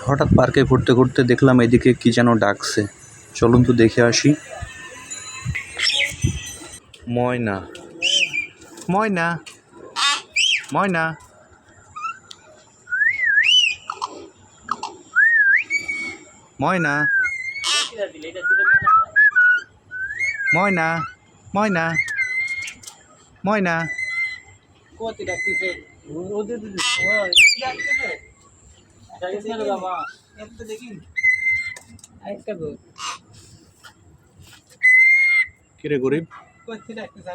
হঠাৎ পার্কে ঘুরতে ঘুরতে দেখলাম এদিকে কি যেন ডাকছে চলুন তো দেখে আসি ময়না ময়না ময়না ময়না ময়না ময়না ময়না কোথায় ডাকতেছে কিরে গরিব? কোথায় ডাকতেছে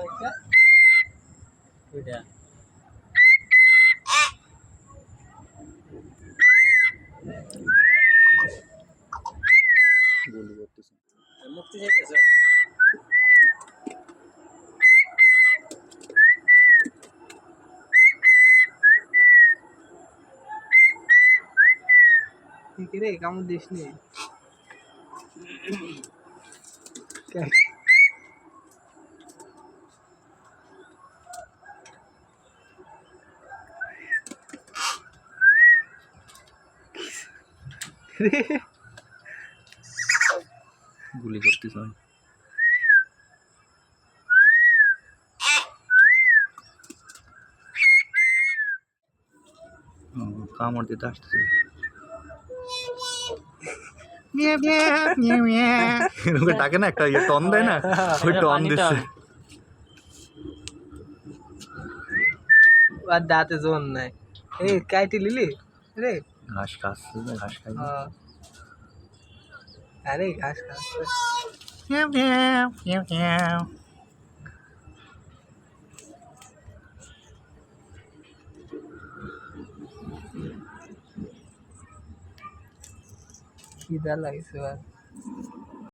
ঠিক রে? কামড় দিস নি? গুলি করতেছ কামড় দিতে আসতেছে। এরকম ডাকে না একটা ইয়ে টন দেয় না? ওই টন দিচ্ছে। আর দাঁতে জোন নাই। এই কাইটি লিলি? রে। ঘাস খাচ্ছে ঘাস খাই। হ্যাঁ। আরে ঘাস খাচ্ছে খিদা লাগছে আর